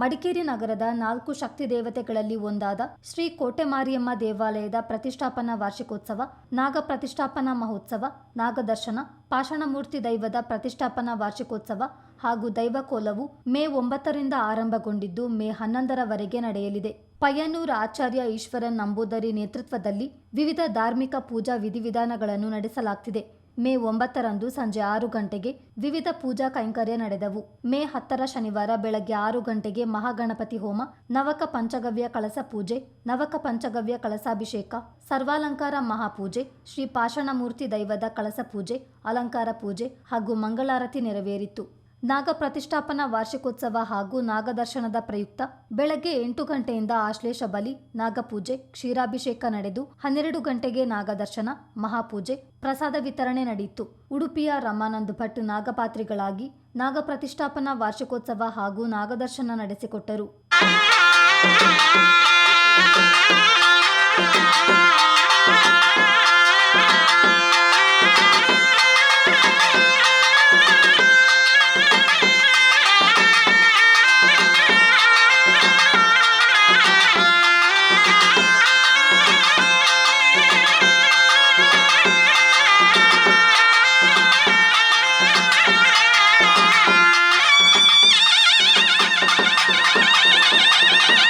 ಮಡಿಕೇರಿ ನಗರದ ನಾಲ್ಕು ಶಕ್ತಿ ದೇವತೆಗಳಲ್ಲಿ ಒಂದಾದ ಶ್ರೀ ಕೋಟೆ ಮಾರಿಯಮ್ಮ ದೇವಾಲಯದ ಪ್ರತಿಷ್ಠಾಪನಾ ವಾರ್ಷಿಕೋತ್ಸವ, ನಾಗ ಪ್ರತಿಷ್ಠಾಪನಾ ಮಹೋತ್ಸವ, ನಾಗದರ್ಶನ, ಪಾಷಾಣಮೂರ್ತಿ ದೈವದ ಪ್ರತಿಷ್ಠಾಪನಾ ವಾರ್ಷಿಕೋತ್ಸವ ಹಾಗೂ ದೈವಕೋಲವು ಮೇ ಒಂಬತ್ತರಿಂದ ಆರಂಭಗೊಂಡಿದ್ದು ಮೇ ಹನ್ನೊಂದರವರೆಗೆ ನಡೆಯಲಿದೆ. ಪಯ್ಯನೂರು ಆಚಾರ್ಯ ಈಶ್ವರನ್ ನಂಬೂದರಿ ನೇತೃತ್ವದಲ್ಲಿ ವಿವಿಧ ಧಾರ್ಮಿಕ ಪೂಜಾ ವಿಧಿವಿಧಾನಗಳನ್ನು ನಡೆಸಲಾಗ್ತಿದೆ. ಮೇ ಒಂಬತ್ತರಂದು ಸಂಜೆ ಆರು ಗಂಟೆಗೆ ವಿವಿಧ ಪೂಜಾ ಕೈಂಕರ್ಯ ನಡೆದವು. ಮೇ ಹತ್ತರ ಶನಿವಾರ ಬೆಳಗ್ಗೆ ಆರು ಗಂಟೆಗೆ ಮಹಾಗಣಪತಿ ಹೋಮ, ನವಕ ಪಂಚಗವ್ಯ ಕಳಸ ಪೂಜೆ, ನವಕ ಪಂಚಗವ್ಯ ಕಳಸಾಭಿಷೇಕ, ಸರ್ವಾಲಂಕಾರ ಮಹಾಪೂಜೆ, ಶ್ರೀ ಪಾಷಣಮೂರ್ತಿ ದೈವದ ಕಳಸ ಪೂಜೆ, ಅಲಂಕಾರ ಪೂಜೆ ಹಾಗೂ ಮಂಗಳಾರತಿ ನೆರವೇರಿತು. ನಾಗ ಪ್ರತಿಷ್ಠಾಪನಾ ವಾರ್ಷಿಕೋತ್ಸವ ಹಾಗೂ ನಾಗದರ್ಶನದ ಪ್ರಯುಕ್ತ ಬೆಳಗ್ಗೆ ಎಂಟು ಗಂಟೆಯಿಂದ ಆಶ್ಲೇಷ ಬಲಿ, ನಾಗಪೂಜೆ, ಕ್ಷೀರಾಭಿಷೇಕ ನಡೆದು ಹನ್ನೆರಡು ಗಂಟೆಗೆ ನಾಗದರ್ಶನ, ಮಹಾಪೂಜೆ, ಪ್ರಸಾದ ವಿತರಣೆ ನಡೆಯಿತು. ಉಡುಪಿಯ ರಮಾನಂದ್ ಭಟ್ ನಾಗಪಾತ್ರಿಗಳಾಗಿ ನಾಗ ಪ್ರತಿಷ್ಠಾಪನಾ ವಾರ್ಷಿಕೋತ್ಸವ ಹಾಗೂ ನಾಗದರ್ಶನ ನಡೆಸಿಕೊಟ್ಟರು.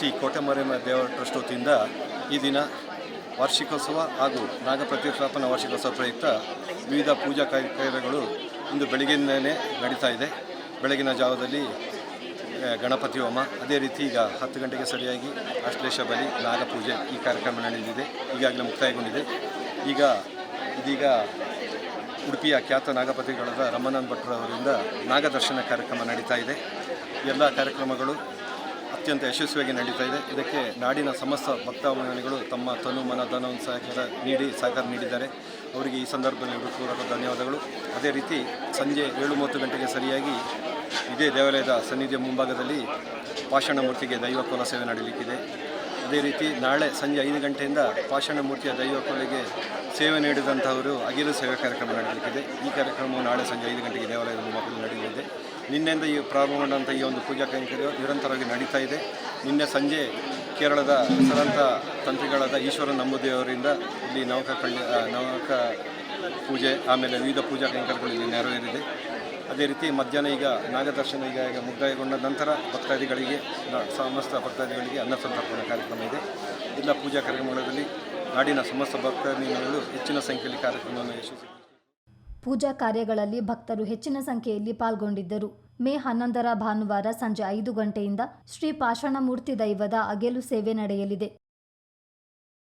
ಶ್ರೀ ಕೋಟಮರೇಮ ದೇವರ ಟ್ರಸ್ಟ್ ವತಿಯಿಂದ ಈ ದಿನ ವಾರ್ಷಿಕೋತ್ಸವ ಹಾಗೂ ನಾಗಪ್ರತಿಷ್ಠಾಪನ ವಾರ್ಷಿಕೋತ್ಸವ ಪ್ರಯುಕ್ತ ವಿವಿಧ ಪೂಜಾ ಕಾರ್ಯಕ್ರಮಗಳು ಇಂದು ಬೆಳಗಿನೇ ನಡೀತಾ ಇದೆ. ಬೆಳಗಿನ ಜಾವದಲ್ಲಿ ಗಣಪತಿ ಹೋಮ, ಅದೇ ರೀತಿ ಈಗ ಹತ್ತು ಗಂಟೆಗೆ ಸರಿಯಾಗಿ ಅಶ್ಲೇಷ ಬಲಿ ನಾಗಪೂಜೆ ಈ ಕಾರ್ಯಕ್ರಮ ನಡೆದಿದೆ. ಈಗಾಗಲೇ ಮುಕ್ತಾಯಗೊಂಡಿದೆ. ಈಗ ಇದೀಗ ಉಡುಪಿಯ ಖ್ಯಾತ ನಾಗಪತಿಗಳಾದ ರಮಣನ್ ಭಟ್ರವರಿಂದ ನಾಗದರ್ಶನ ಕಾರ್ಯಕ್ರಮ ನಡೀತಾ ಇದೆ. ಎಲ್ಲ ಕಾರ್ಯಕ್ರಮಗಳು ಅತ್ಯಂತ ಯಶಸ್ವಿಯಾಗಿ ನಡೀತಾ ಇದೆ. ಇದಕ್ಕೆ ನಾಡಿನ ಸಮಸ್ತ ಭಕ್ತಾಭಿಮಾನಿಗಳು ತಮ್ಮ ತನು ಮನ ಧನವನ್ನು ಸಹಕಾರ ನೀಡಿ ಸಹಕಾರ ನೀಡಿದ್ದಾರೆ. ಅವರಿಗೆ ಈ ಸಂದರ್ಭದಲ್ಲಿ ಹೃತ್ಪೂರ್ವಕ ಧನ್ಯವಾದಗಳು. ಅದೇ ರೀತಿ ಸಂಜೆ ಏಳು ಮೂವತ್ತು ಗಂಟೆಗೆ ಸರಿಯಾಗಿ ಇದೇ ದೇವಾಲಯದ ಸನ್ನಿಧಿಯ ಮುಂಭಾಗದಲ್ಲಿ ಪಾಷಾಣ ಮೂರ್ತಿಗೆ ದೈವ ಕೋಲ ಸೇವೆ ನಡೆಯಲಿಕ್ಕಿದೆ. ಅದೇ ರೀತಿ ನಾಳೆ ಸಂಜೆ ಐದು ಗಂಟೆಯಿಂದ ಪಾಷಾಣ ಮೂರ್ತಿಯ ಕೋಲಿಗೆ ಸೇವೆ ನೀಡಿದಂಥವರು ಅಗಿಲು ಸೇವೆ ಕಾರ್ಯಕ್ರಮ ನಡೆಯಲಿಕ್ಕಿದೆ. ಈ ಕಾರ್ಯಕ್ರಮವು ನಾಳೆ ಸಂಜೆ ಐದು ಗಂಟೆಗೆ ದೇವಾಲಯದ ಮಕ್ಕಳು ನಡೆಯಲಿದೆ. ನಿನ್ನೆಯಿಂದ ಈ ಪ್ರಾರಂಭಗೊಂಡಂಥ ಈ ಒಂದು ಪೂಜಾ ಕೈಂಕರ್ಯ ನಿರಂತರವಾಗಿ ನಡೀತಾ ಇದೆ. ನಿನ್ನೆ ಸಂಜೆ ಕೇರಳದ ಹೆಸರಾಂತ ತಂತ್ರಿಗಳಾದ ಈಶ್ವರ ನಂಬುದಿಯವರಿಂದ ಇಲ್ಲಿ ನವಕ ಕಳ್ಳಿ ನವಕ ಪೂಜೆ, ಆಮೇಲೆ ವಿವಿಧ ಪೂಜಾ ಕೈಂಕರ್ಯಗಳು ಇಲ್ಲಿ ನೆರವೇರಿದೆ. ಅದೇ ರೀತಿ ಮಧ್ಯಾಹ್ನ ಈಗ ನಾಗದರ್ಶನ ಈಗ ಈಗ ಮುಕ್ತಾಯಗೊಂಡ ನಂತರ ಭಕ್ತಾದಿಗಳಿಗೆ ಸಮಸ್ತ ಭಕ್ತಾದಿಗಳಿಗೆ ಅನ್ನ ಸಂತರ್ಪಣೆ ಕಾರ್ಯಕ್ರಮ ಇದೆ. ಎಲ್ಲ ಪೂಜಾ ಕಾರ್ಯಕ್ರಮಗಳಲ್ಲಿ ನಾಡಿನ ಸಮಸ್ತ ಭಕ್ತಾದಿಗಳು ಹೆಚ್ಚಿನ ಸಂಖ್ಯೆಯಲ್ಲಿ ಕಾರ್ಯಕ್ರಮವನ್ನು ಯಶಸ್ವಿ ಪೂಜಾ ಕಾರ್ಯಗಳಲ್ಲಿ ಭಕ್ತರು ಹೆಚ್ಚಿನ ಸಂಖ್ಯೆಯಲ್ಲಿ ಪಾಲ್ಗೊಂಡಿದ್ದರು. ಮೇ ಹನ್ನೊಂದರ ಭಾನುವಾರ ಸಂಜೆ ಐದು ಗಂಟೆಯಿಂದ ಶ್ರೀ ಪಾಷಾಣಮೂರ್ತಿ ದೈವದ ಅಗೆಲು ಸೇವೆ ನಡೆಯಲಿದೆ.